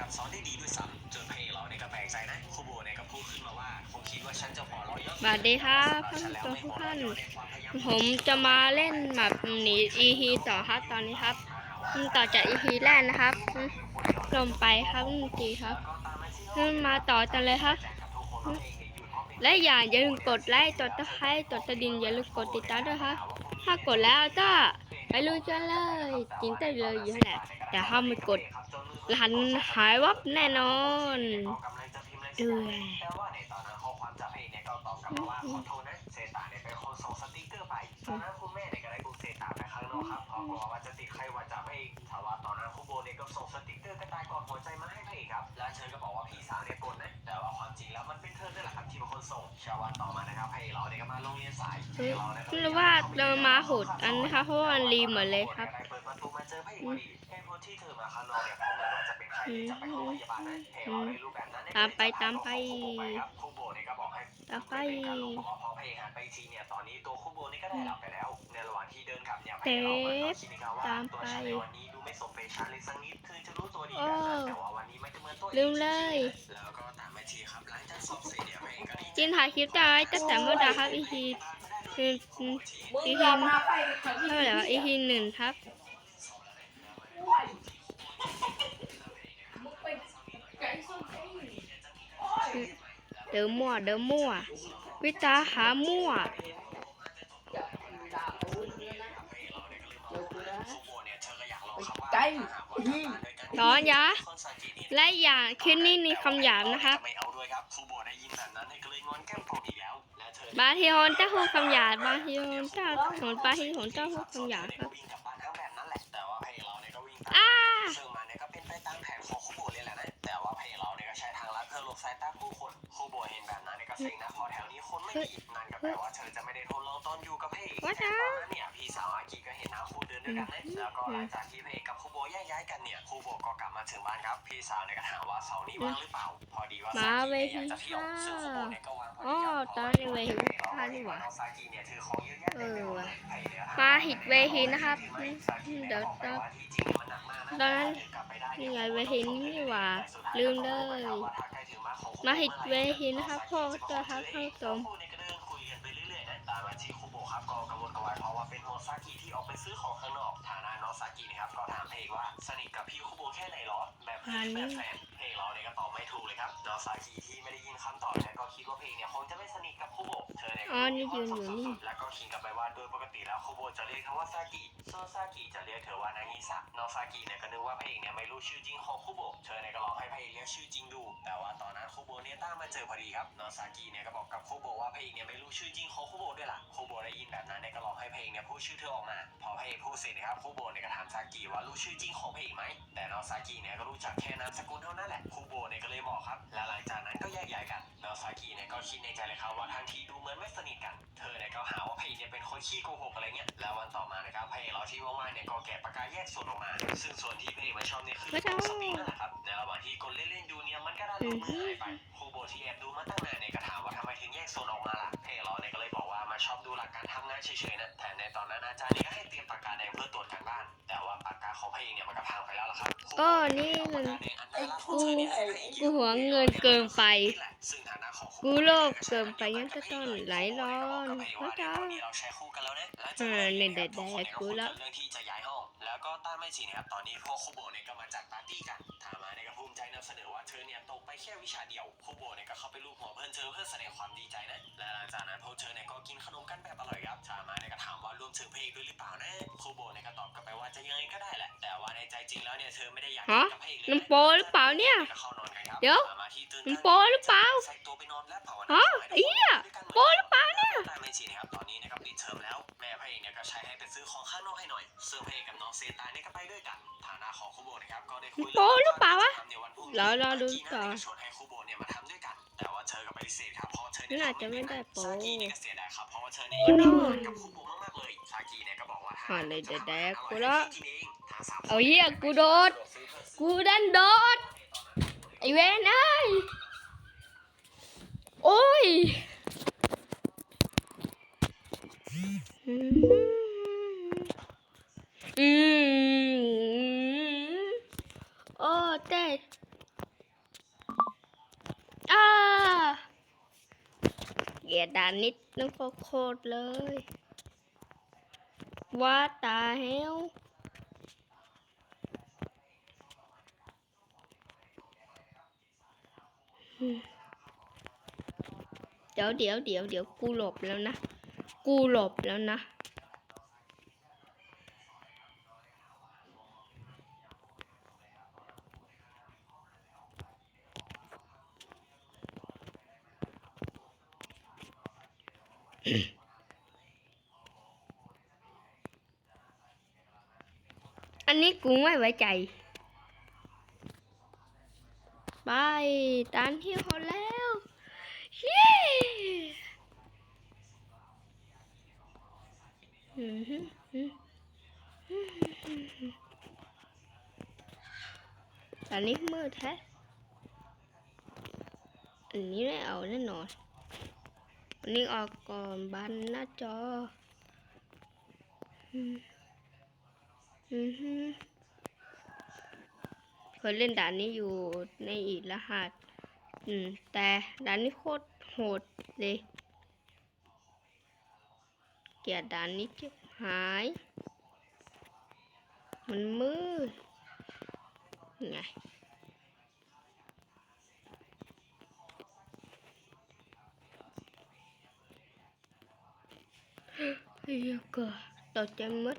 นะครับสอนได้ดีด้วยซ้ำจนเพลเราเนี่ยก็แปลกใจนะครูโบเนี่ยก็พูดขึ้นมาว่าคงคิดว่าฉันจะหัวเราะเยอะสวัสดีครับท่านผู้ชมทุกท่านผมจะมาเล่นแบบหนี EP ต่อครับตอนนี้ครับอืมต่อจาก EP แรกนะครับอืมลงไปครับอืมจีครับอืมมาต่อกันเลยครับอืมและอย่าอย่าลืมกดไลค์กดตะไคร้กดกระดิ่งอย่าลืมกดติดตามด้วยครับถ้ากดแล้วก็ไปลุยกันเลยจริงแต่เลยอยู่นั่นแหละแต่ถ้าไม่กดหันหายวับแน่นอนเดือยแต่ว่าในตอนนั้นข้อความจากเพลงเนี่ยก็ตอบกลับมาว่าขอโทษนะเซตาเนี่ยเป็นคนส่งสติ๊กเกอร์ไปตอนนั้นคุณแม่เนี่ยก็ได้ บุกเซตาไปข้างนอกครับเพราะกลัวว่าจะติดไข้หวัดจากเพลงแต่ว่าตอนนั้นคุณโบเนี่ยก็ส่งสติ๊กเกอร์กระต่ายกอดหัวใจมาให้พี่ครับและเธอก็บอกว่าพี่สาวเนี่ยกดนะแต่ว่าความจริงแล้วมันเป็นเธอนั่นแหละครับที่เป็นคนส่งชาวันต่อมานะครับพลงเราเนี่ยก็มาโรงเรียนสายเพลงเราเนี่ยก็ไม่รู้ว่าเรามาโหดอันนะคะเพราะว่ามันรีหมดเลยครับเปิดประตูมาเจอพระเอกพอดีเหตุผลที่เธอมาข้างนอกเนี่ย ตามไปตามไปครูโบเนี่ยก็บอกให้ตามไปเป็นการลงพอเพลงหันไปอีกทีเนี่ยตอนนี้ตัวครูโบนี่ก็ได้หลับไปแล้วในระหว่างที่เดินกลับเนี่ยเต๋เราก็คิดนะครับว่าตามตัวไปฉันในวันนี้ดูไม่สมเป็นฉันเลยสักนิดเธอจะรู้ตัวดีแบบนั้นแต่ว่าวันนี้ไม่จะเหมือนตัวเองลืมเลยแล้วก็ตามไปทีครับหลังจากสอบเสร็จเนี่ยเพลงก็ดีจินถ่ายคลิปได้ไว้ตั้งแต่เมื่อใดครับ EP คือคือ EP เท่าไหร่วะ EP หนึ่งครับ เดิมมั่วเดิมมั่ว วิตาหามั่วใจร้อนยะและอย่างคลิปนี้มีคำหยาบนะครับไม่เอาด้วยครับครูโบได้ยินแบบนั้นก็เลยงอนแก้มปอกอีกแล้วและเธอบางทีโหนจะพูดคำหยาบบางทีโหนจะโหนบางทีโหนจะพูดคำหยาบครับ ดินด้วยกันนะแล้วก็หลังจากที่เพลงกับครูโบแยกย้ายกันเนี่ยครูโบก็กลับมาถึงบ้านครับ พี่สาวเนี่ยก็ถามว่าเสาร์นี้ว่างหรือเปล่า พอดีว่ามาเวทีอยากจะเที่ยวซึ่งครูโบเนี่ยก็วางพออ๋อดีครับตอนนี้เวทีท่านี่หว่าน้องซากิเนี่ยถือของเยอะแยะเอเต็มไปอหมดว่ะเลยเพลงเนี่ยถมาหิดเวทีนะครับอืมเดี๋ยวจะตอนนั้นนี่ไงเวทีนี้นี่หว่าลืมเลยมาหิดเวทีนะครับพ่อจะทักเข้าชม ซากิที่ออกไปซื้อของข้างนอกฐานะโนซากินะครับก็ถามเพลงว่าสนิทกับพี่คุโบะแค่ไหนหรอแบบเพื่อนแบบแฟน เพลงเราเนี่ยก็ตอบไม่ถูกเลยครับโนซากิที่ไม่ได้ยินคำตอบเนี่ยก็คิดว่าเพลงเนี่ยคงจะไม่สนิทกับคุโบะเธอเนี่ยก็อ๋อนี่ยืนอยู่นี่แล้วก็คิดกลับไปว่าโดยปกติแล้วคุโบะจะเรียกเขาว่าซากิส่วนซากิจะเรียกเธอว่านางิสะโนซากิเนี่ยก็นึกว่าเพลงเนี่ยไม่รู้ชื่อจริงของคุโบะเธอเนี่ยก็ลองให้เพลงเรียกชื่อจริงดู แต่ว่าตอนนั้นคุโบะเนี่ยตามมาเจอพอดีครับโนซากิเนี่ยก็บอกกับคุโบะว่าเพลงเนี่ยไม่รู้ชื่อจริงของคุโบะด้วยล่ะคุโบะได้ยินแบบนั้นเนี่ยก็ลองให้เพลงเนี่ยพูดชื่อเธอออกมา พอเพลงพูดเสร็จนะครับคุโบะเนี่ยก็ถามซากิว่ารู้ชื่อจริงของเพลงไหมแต่โนซากิเนี่ยก็รู้จักแค่นามสกุลเท่านั้นแหละคุโบะเนี่ยก็เลยบอกครับ และหลังจากนั้นก็แยกย้ายกันโนซากิเนี่ยก็คิดในใจเลยครับว่าทั้งที่ดูเหมือนไม่สนิทกัน เธอเนี่ยก็หาว่าเพลงเนี่ยเป็นคนขี้โกหกอะไรเงี้ย แล้ววันต่อมานะครับเพลงเราที่ว่างๆเนี่ยก็แกะปากกาแยกส่วนออกมา ซึ่งส่วนที่เพลงมันชอบเนี่ยคือไม่ใช่สปริงนั่นแหละครับ ในระหว่างที่กดเล่นๆดูเนี่ยมันก็ดันหลุดมือหายไป ครูโบที่แอบดูมาตั้งนานเนี่ยก็ถามว่าทำไมถึงแยกโซนออกมาล่ะเพลงเราเนี่ยก็เลยบอกว่ามาชอบดูหลักการทำงานเฉยๆนะแต่ในตอนนั้นอาจารย์เนี่ยก็ให้เตรียมปากกาแดงเพื่อตรวจการบ้าน แต่ว่าปากกาของเพลงเนี่ยมันก็ ก็นี่มันกูกูหวงเงินเกินไป กูโลภเกินไปงั้นจะต้องไหลร้อนนะจ๊ะเราแชร์คู่กันแล้วนะเออเนี่ยแดดกูและเรื่องที่จะย้ายห้องแล้วก็ต้านไม่จีนะครับตอนนี้พวกคูโบเนี่ยก็มาจัดปาร์ตี้กัน เนี่ยก็ภูมิใจนำเสนอว่าเธอเนี่ยตกไปแค่วิชาเดียวคูโบเนี่ยก็เข้าไปลูบหัวเพื่อนเธอเพื่อแสดงความดีใจนะ และหลังจากนั้นพวกเธอเนี่ยก็กินขนมกันแบบอร่อยครับถามาเนี่ยก็ถามว่ารวมถึงเพลงด้วยหรือเปล่านะคูโบเนี่ยก็ตอบกลับไปว่าจะยังไงก็ได้แหละ แต่ว่าในใจจริงแล้วเนี่ยเธอไม่ได้อยากฮะกับเพลงเลยน้ำโปหรือเปล่าเนี่ยก็เข้านอนกันครับเดี๋ยวถามาที่ตื่นมันโปหรือเปล่าใส่ตัวไปนอนและภาวนาฮะไอ้เหี้ยโปหรือเปล่าเนี่ยตามไม่จริงนะครับตอนนี้นะครับปิดเทอมแล้วแม่พระเอกเนี่ยก็ใช้ให้ไปซื้อของข้างนอกให้หน่อยซึ่งพระเอกกับน้องเซตาเนี่ยก็ไปด้วยกันฐานะของคูโบนะครับก็ได้คุยโปหรือเปล่าวะทำในวันพรุ่งนี้แล้วเราดูต่อชวนให้คูโบเนี่ยมาทำด้วยกัน แต่ว่าเธอก็ปฏิเสธครับเพราะเธอนี่เนี่ยอาจจะไม่ได้โปซากิเนี่ยก็เสียดายครับเพราะว่าเธอเนี่ยโอ้ยังโหไม่กับคูโบมากๆเลยซากิเนี่ยก็บอกว่าอ่าเลยเดี๋ยวแดกกูอละร่อยให้กินเองทางสามคนเอาเหี้ยกูโดด กูดันโดด ไอเวนเอ้ยโอ้ยอืมอืมโอ้เต้ เกียดด่านนิดนึงโคตรเลยว่าตาเฮลเดี๋ยวเดี๋ยวเดี๋ยวเดี๋ยวกูหลบแล้วนะ กูหลบแล้วนะ กูไม่ไว้ใจ ไปตานที่เขาแล้วเย้อืมฮึอืมฮึตอนนี้มืดแท้อันนี้ไม่เอาแน่นอนอันนี้ออกก่อนบันหน้าจอ อืมอือฮึ เคยเล่นด่านนี้อยู่ในอีกรหัส อืม แต่ด่านนี้โคตรโหดเลย เกียดด่านนี้จิบหาย มันมืดไงเฮ้ยก็ตกใจหมด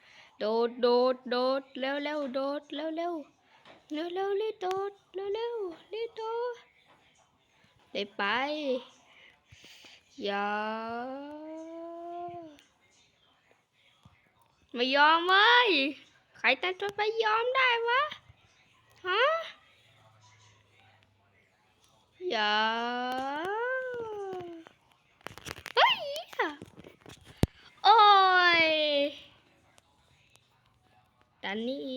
โดดโดดโดดเร็วเร็วโดดเร็วเร็วเร็วเร็วรีโดดเร็วเร็วรีโดดได้ไปอย่าไม่ยอมเว้ยใครแต่งตัวไปยอมได้วะฮะอย่าเฮ้ยโอ้ย ด้านนี้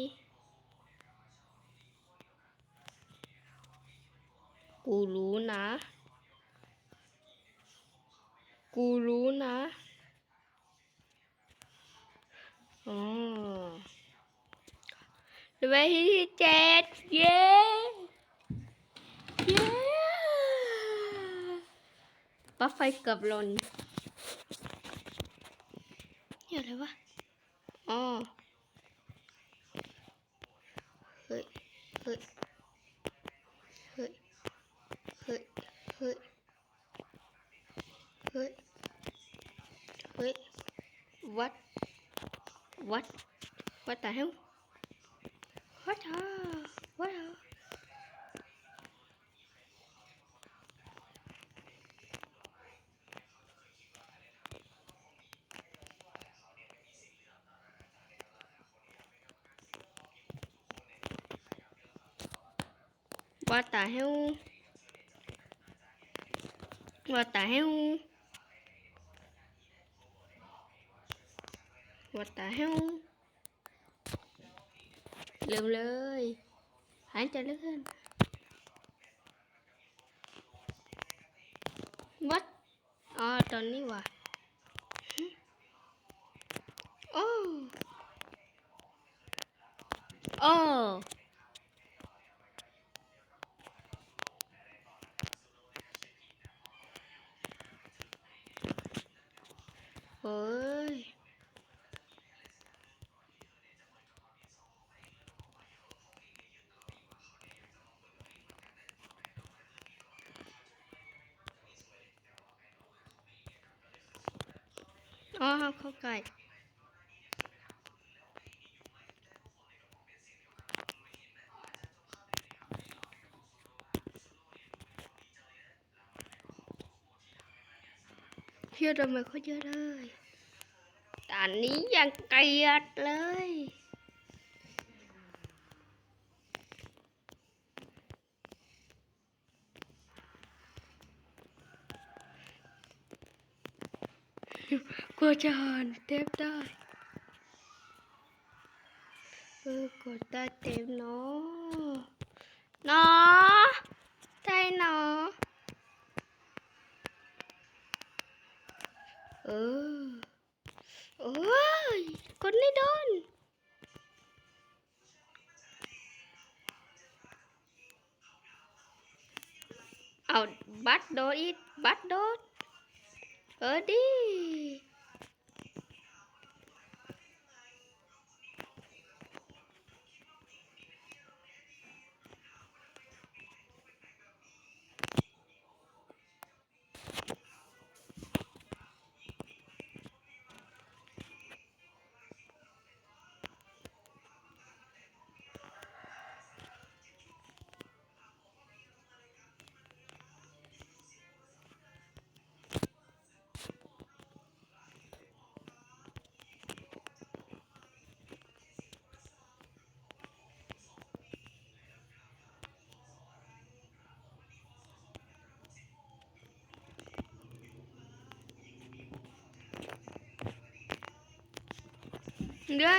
กูรู้นะ กูรู้นะอ๋อเวทีที่เจ็ดเย้เย้ปลั๊กไฟเกือบหล่นนี่อะไรวะอ๋อ ว่าตาเฮวว่าตาเฮวว่าตาเฮวเร็เลย หายใจลึกขึ้นวัดอ๋อตอนนี้ว่ะ อ๋อเข้าใกล้เชื่อทำไมเขาเยอะเลยแต่นนี้ยังเกลียดเลย อ กลัวจะหันเทปได้เออกดได้เต็มเนา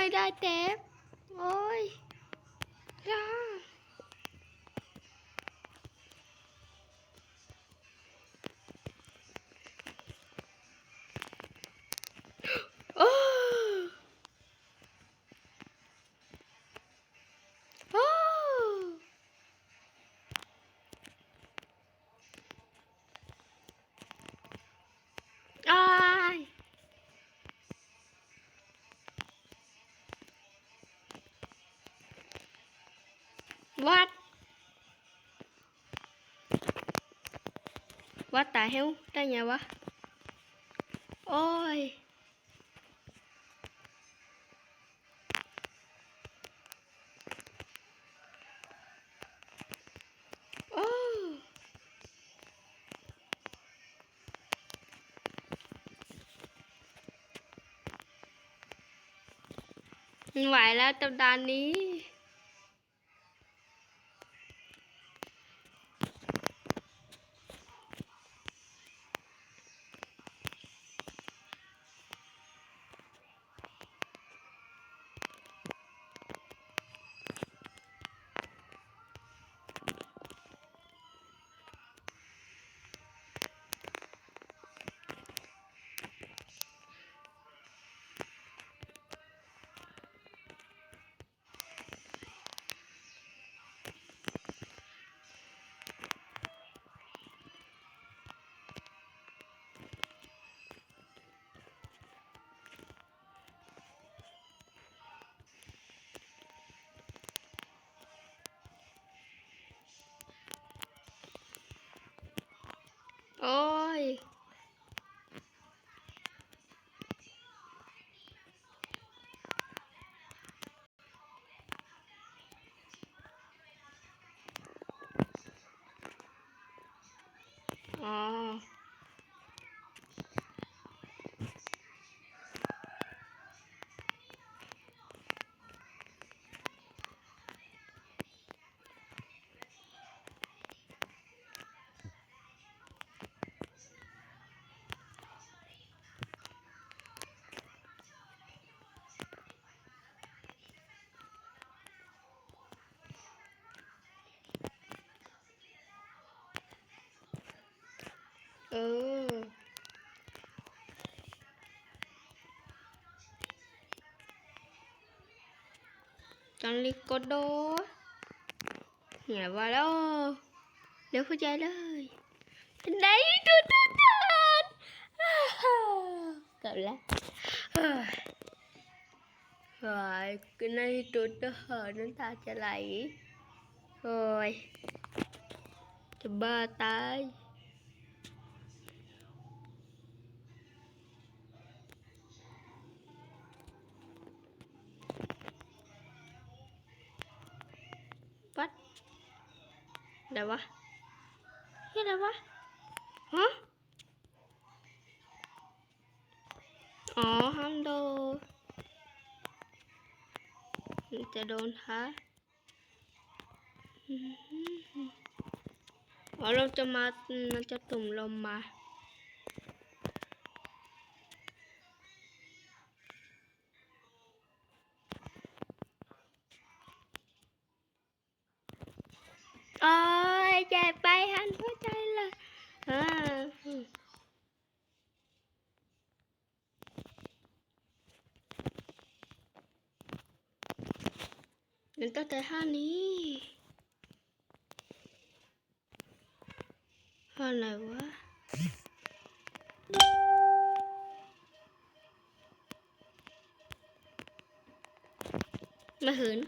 วัดวัดตายเฮวได้ไจังลิกดโดเหี่ยว่าแล้วเดี๋ยวเข้าใจเลยไหนตัวตันอ้าวเกับแล้วเฮ้ยเฮ้ยก็ในตัวทหารน้ำตาจะไหลโอ้ยจะบ้าตาย วัด อะไรวะเฮ้ยอะไรวะฮะอ๋อห้ามโดนมันจะโดนฮะอ๋อเราจะมามันจะตุ่มลมมา โอ้ยเจ็บไปหันหัวใจเลยอ่า มันตั้งแต่ท่านี้ท่าไหนวะมาเหิน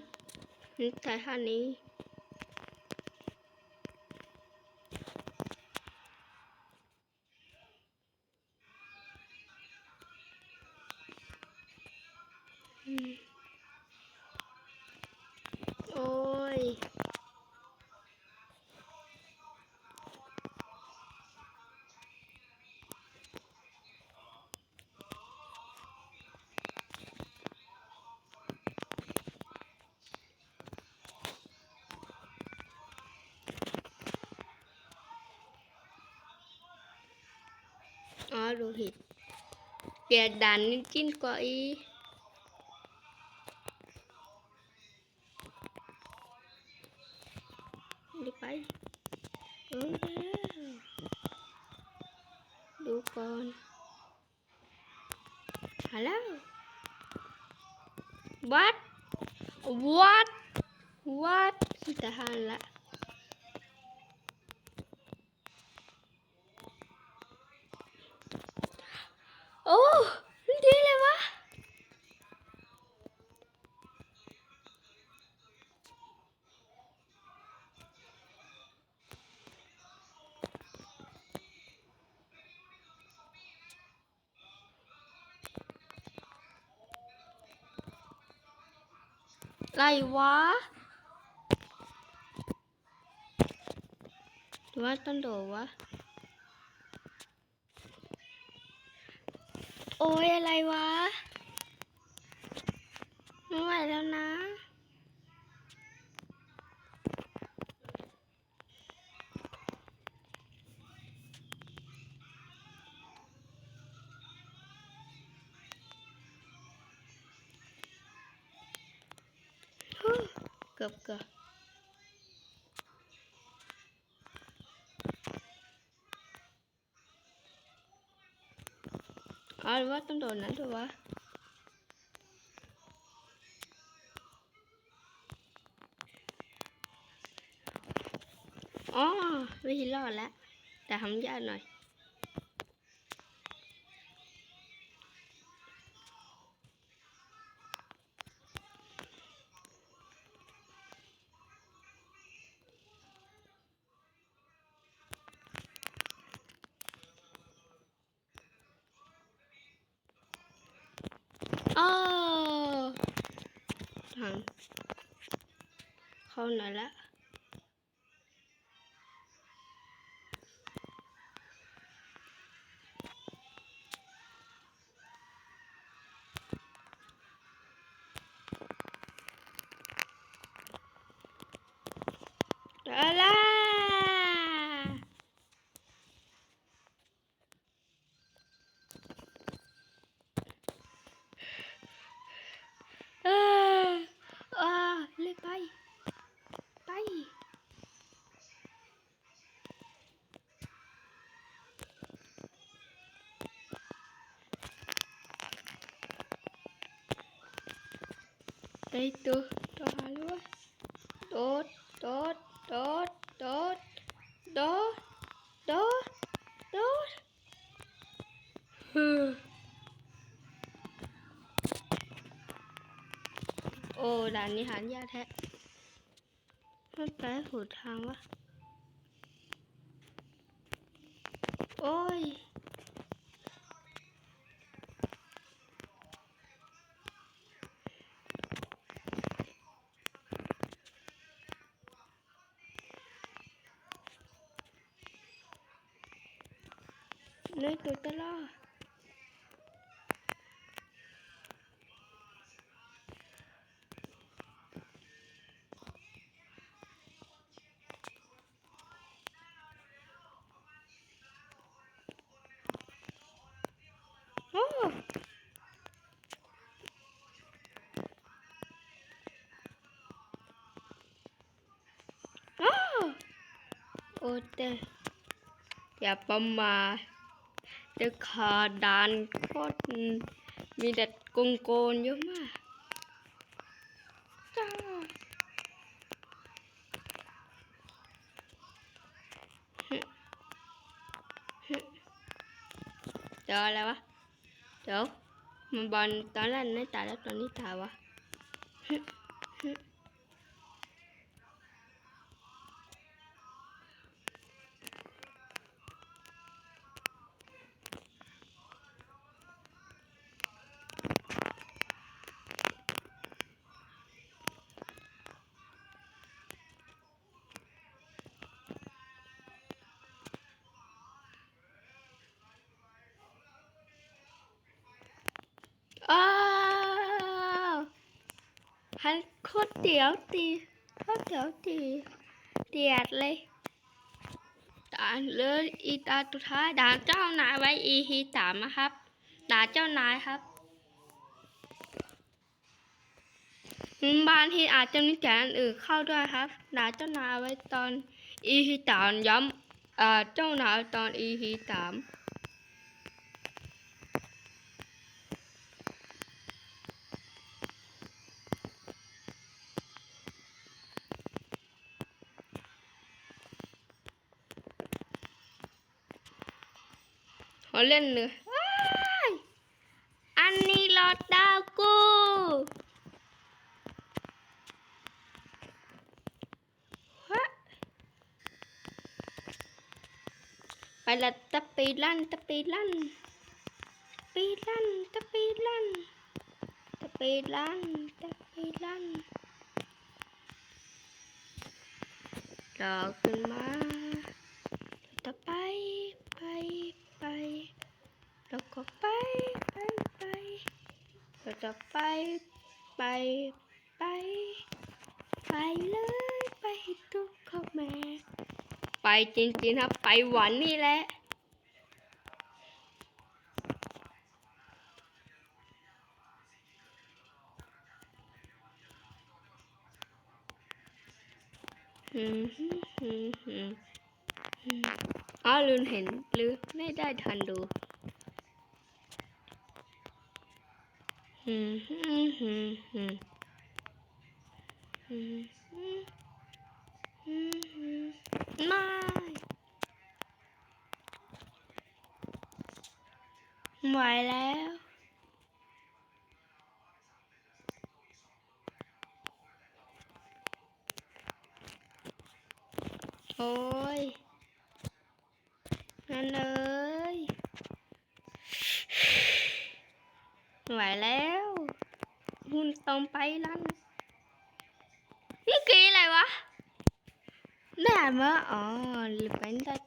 มันแต่ท่านี้ ผิดเปลี่ยนด่านนี่จิ้นกว่าอีรีบไปดูก่อนฮัลโหล what what what จะหันละ ไรวะหรือว่าต้นโดวะ โอ้ยอะไรวะ เกือบเกือบอ๋อหรือว่าต้อง ทางเข้าหน่อยละ ได้ละเออเออเลยไป ไป ไอตัวตัวหาด้วยโดดโดดโดดโดดโดดโดดโดดฮึโอ้ด่านนี้หายาแท้ไม่ไปหูทางวะ โอ้ย nơi tụi ta lo Oh. Oh. เตอร์อย่าประมาทเดขาดานโคตรมีแต่โกงโกนเยอะมากจ้าเดี๋ยวอะไรวะ เดี๋ยวมันบอลตอนแรกไม่ตายแล้วตอนนี้ตายวะ เตี๋ยวตีโคตรเตี๋ยวตีเดียดเลยด่านเลยอีตาสุดท้ายด่านเจ้านายไว้อีฮีสามนะครับด่านเจ้านายครับบางทีอาจจะมีแกนอื่นเข้าด้วยครับด่าเจ้านายไว้ตอนอีฮีสามย้ำเอ่อเจ้านายตอนอีฮีสาม ขอเล่นเลยอันนี้รอดดาวกูฮะไปละตะปีลั่นตะปีลั่นปีลั่นตะปีลั่นตะปีลั่นตะปีลั่นรอขึ้นมาต่อไปไปไป แล้วก็ไปไปไปเราจะไปไปไป ไปเลยไปทุกข้อแม่ไปจริงๆครับไปหวันนี่แหละฮึมฮึมฮึ อ้าลืมเห็นหรือไม่ได้ทันดูอืมอืมอืมอืมอืมอืมไม่ไหวแล้วโอ้ย นั่นเลยไหวแล้วหุ่นตรงไปลั่นเมื่อกี้อะไรวะได้อ่านว่าอ๋อหรือเป็นได้